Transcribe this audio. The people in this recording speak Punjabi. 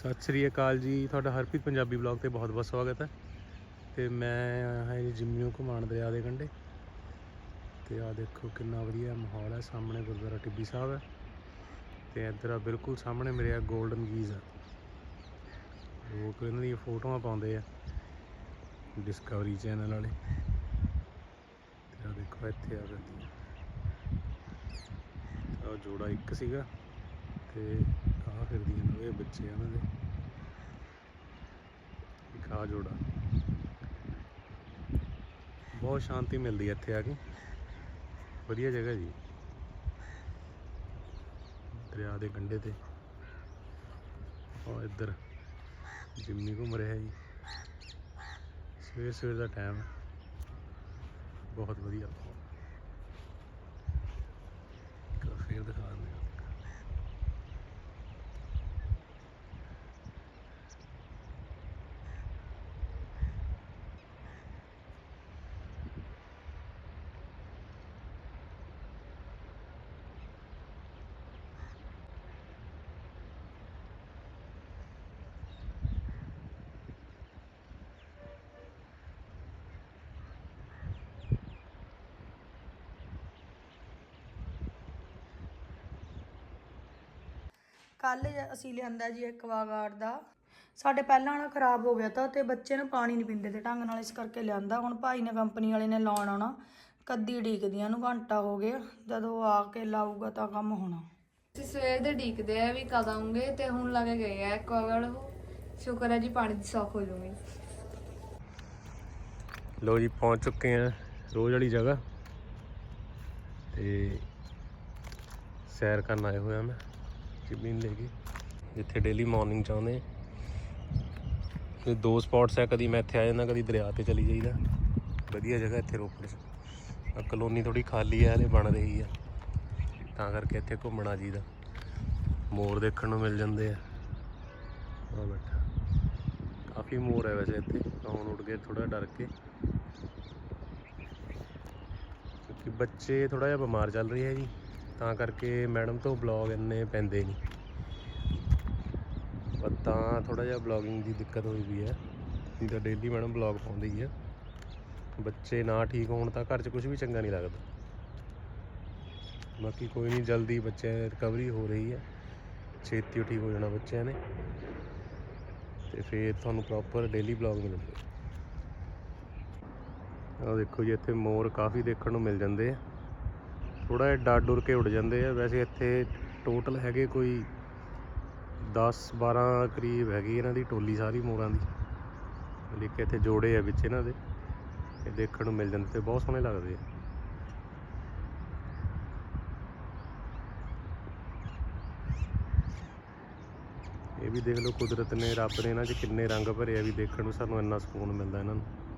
ਸਤਿ ਸ੍ਰੀ ਅਕਾਲ ਜੀ। ਤੁਹਾਡਾ ਹਰਪ੍ਰੀਤ ਪੰਜਾਬੀ ਬਲੌਗ ਤੇ ਬਹੁਤ-ਬਹੁਤ ਸਵਾਗਤ ਹੈ। ਤੇ ਮੈਂ ਆਇਆ ਹਾਂ ਜੀ ਜਿੰਮੀਓ ਘੁਮਾਣ ਦਰਿਆ ਦੇ ਕੰਢੇ। ਤੇ ਆ ਦੇਖੋ ਕਿੰਨਾ ਵਧੀਆ ਮਾਹੌਲ ਹੈ। ਸਾਹਮਣੇ ਗੁਰਦੁਆਰਾ ਟਿੱਬੀ ਸਾਹਿਬ ਹੈ। ਤੇ ਇੱਧਰ ਆ ਬਿਲਕੁਲ ਸਾਹਮਣੇ ਮੇਰੇ ਆ 골ਡਨ ਗੀਜ਼ ਆ। ਲੋਕ ਇਹਨਾਂ ਦੀਆਂ ਫੋਟੋਆਂ ਪਾਉਂਦੇ ਆ। ਡਿਸਕਵਰੀ ਚੈਨਲ ਵਾਲੇ। ਤੇ ਆ ਦੇਖੋ ਇੱਥੇ ਆ ਗਈ ਆ ਜੋੜਾ ਇੱਕ ਸੀਗਾ। ਤੇ ਆ ਫਿਰਦੀਆਂ ਨੇ ਬੱਚੇ ਇਹਨਾਂ ਦੇ। ਇੱਕ ਆ ਜੋੜਾ। ਬਹੁਤ ਸ਼ਾਂਤੀ ਮਿਲਦੀ ਹੈ ਇੱਥੇ ਆ ਕੇ। ਵਧੀਆ ਜਗ੍ਹਾ ਜੀ। ਦਰਿਆ ਦੇ ਕੰਢੇ ਤੇ। ਆ ਇੱਧਰ ਜਿੰਮੀ ਘੁੰਮ ਰਿਹਾ ਜੀ। ਸਵੇਰ ਸਵੇਰ ਦਾ ਟਾਈਮ ਬਹੁਤ ਵਧੀਆ। ਫਿਰ ਦਿਖਾ ਦਿੰਦੇ ਹਾਂ ਕੱਲ ਅਸੀਂ ਲਿਆਂਦਾ ਜੀ ਇੱਕ ਵਾਗਾਰਡ ਦਾ। ਸਾਡੇ ਪਹਿਲਾਂ ਵਾਲਾ ਖਰਾਬ ਹੋ ਗਿਆ ਤਾਂ ਤੇ ਬੱਚੇ ਨੂੰ ਪਾਣੀ ਨਹੀਂ ਪੀਂਦੇ ਤੇ ਢੰਗ ਨਾਲ ਇਸ ਕਰਕੇ ਲਿਆਂਦਾ। ਹੁਣ ਭਾਈ ਨੇ ਕੰਪਨੀ ਵਾਲੇ ਨੇ ਲਾਉਣ ਆਉਣਾ। ਕੱਦੀ ਢੀਕਦੀਆਂ ਨੂੰ ਘੰਟਾ ਹੋ ਗਿਆ। ਜਦੋਂ ਆ ਕੇ ਲਾਊਗਾ ਤਾਂ ਕੰਮ ਹੋਣਾ। ਅਸੀਂ ਸਵੇਰ ਦੇ ਢੀਕਦੇ ਆ ਵੀ ਕਦ ਆਉਂਗੇ ਤੇ ਹੁਣ ਲੱਗੇ ਗਏ ਆ ਕੋਗੜ ਸ਼ੁਕਰ ਹੈ ਜੀ ਪਾਣੀ ਦੀ ਸੌਖ ਹੋ ਜੂਗੀ। ਲੋ ਜੀ ਪਹੁੰਚ ਚੁੱਕੇ ਆ ਰੋਜ਼ ਵਾਲੀ ਜਗ੍ਹਾ। ਤੇ ਸੈਰ ਕਰਨ ਆਏ ਹੋਇਆ ਮੈਂ। ਜ਼ਮੀਨ ਲੈ ਕੇ ਜਿੱਥੇ ਡੇਲੀ ਮਾਰਨਿੰਗ ਚਾਹੁੰਦੇ ਤੇ ਦੋ ਸਪੌਟਸ ਆ, ਕਦੀ ਮੈਂ ਇੱਥੇ ਆ ਜਾਂਦਾ, ਕਦੀ ਦਰਿਆ ਤੇ ਚਲੀ ਜਾਈਦਾ। ਵਧੀਆ ਜਗ੍ਹਾ ਇੱਥੇ ਰੋਪੜ 'ਚ। ਆ ਕਲੋਨੀ ਥੋੜੀ ਖਾਲੀ ਆ, ਹਲੇ ਬਣ ਰਹੀ ਆ। ਤਾਂ ਕਰਕੇ ਇੱਥੇ ਘੁੰਮਣਾ ਜੀਦਾ। ਮੋਰ ਦੇਖਣ ਨੂੰ ਮਿਲ ਜਾਂਦੇ ਆ। ਆ ਬੈਠਾ। ਕਾਫੀ ਮੋਰ ਹੈ ਵੈਸੇ ਇੱਥੇ। ਹੁਣ ਉੱਡ ਗਏ ਥੋੜਾ ਡਰ ਕੇ। ਕਿਉਂਕਿ ਬੱਚੇ ਥੋੜਾ ਜਿਹਾ ਬਿਮਾਰ ਚੱਲ ਰਹੇ ਹੈ ਜੀ। ਤਾਂ ਕਰਕੇ ਮੈਡਮ ਤੋਂ ਬਲੌਗ ਇੰਨੇ ਪੈਂਦੇ ਨਹੀਂ। ਪਰ ਤਾਂ ਥੋੜਾ ਜਿਹਾ ਬਲੌਗਿੰਗ ਦੀ ਦਿੱਕਤ ਹੋਈ ਵੀ ਹੈ। ਨਹੀਂ ਤਾਂ ਡੇਲੀ ਮੈਡਮ ਬਲੌਗ ਪਾਉਂਦੀ ਹੈ ਬੱਚੇ ਨਾ ਠੀਕ ਹੋਣ ਤਾਂ ਘਰ 'ਚ ਕੁਝ ਵੀ ਚੰਗਾ ਨਹੀਂ ਲੱਗਦਾ। ਬਾਕੀ ਕੋਈ ਨਹੀਂ, ਜਲਦੀ ਬੱਚੇ ਰਿਕਵਰੀ ਹੋ ਰਹੀ ਹੈ। ਛੇਤੀ ਠੀਕ ਹੋ ਜਾਣਾ ਬੱਚਿਆਂ ਨੇ। ਤੇ ਫਿਰ ਤੁਹਾਨੂੰ ਪ੍ਰੋਪਰ ਡੇਲੀ ਬਲੌਗ ਮਿਲਣਗੇ। ਆਹ ਦੇਖੋ ਜੀ, ਇੱਥੇ ਮੋਰ ਕਾਫੀ ਦੇਖਣ ਨੂੰ ਮਿਲ ਜਾਂਦੇ ਆ। ਥੋੜਾ ਜਿਹਾ ਡਰ ਡੁਰ ਕੇ ਉੱਡ ਜਾਂਦੇ ਆ। ਵੈਸੇ ਇੱਥੇ ਟੋਟਲ ਹੈਗੇ ਕੋਈ 10 12 ਕਰੀਬ ਹੈਗੀ ਇਹਨਾਂ ਦੀ, ਟੋਲੀ ਸਾਰੀ ਮੋਰਾਂ ਦੀ। ਲੇਕਿਨ ਇੱਥੇ ਜੋੜੇ ਆ ਵਿੱਚ ਇਹਨਾਂ ਦੇ। ਇਹ ਦੇਖਣ ਨੂੰ ਮਿਲ ਜਾਂਦੇ ਤੇ ਬਹੁਤ ਸੋਹਣੇ ਲੱਗਦੇ ਆ। ਇਹ ਵੀ ਦੇਖ ਲਓ ਕੁਦਰਤ ਨੇ, ਰੱਬ ਨੇ ਇਹਨਾਂ 'ਚ ਕਿੰਨੇ ਰੰਗ ਭਰੇ ਆ। ਵੀ ਦੇਖਣ ਨੂੰ ਸਾਨੂੰ ਇੰਨਾ ਸਕੂਨ ਮਿਲਦਾ ਇਹਨਾਂ ਨੂੰ।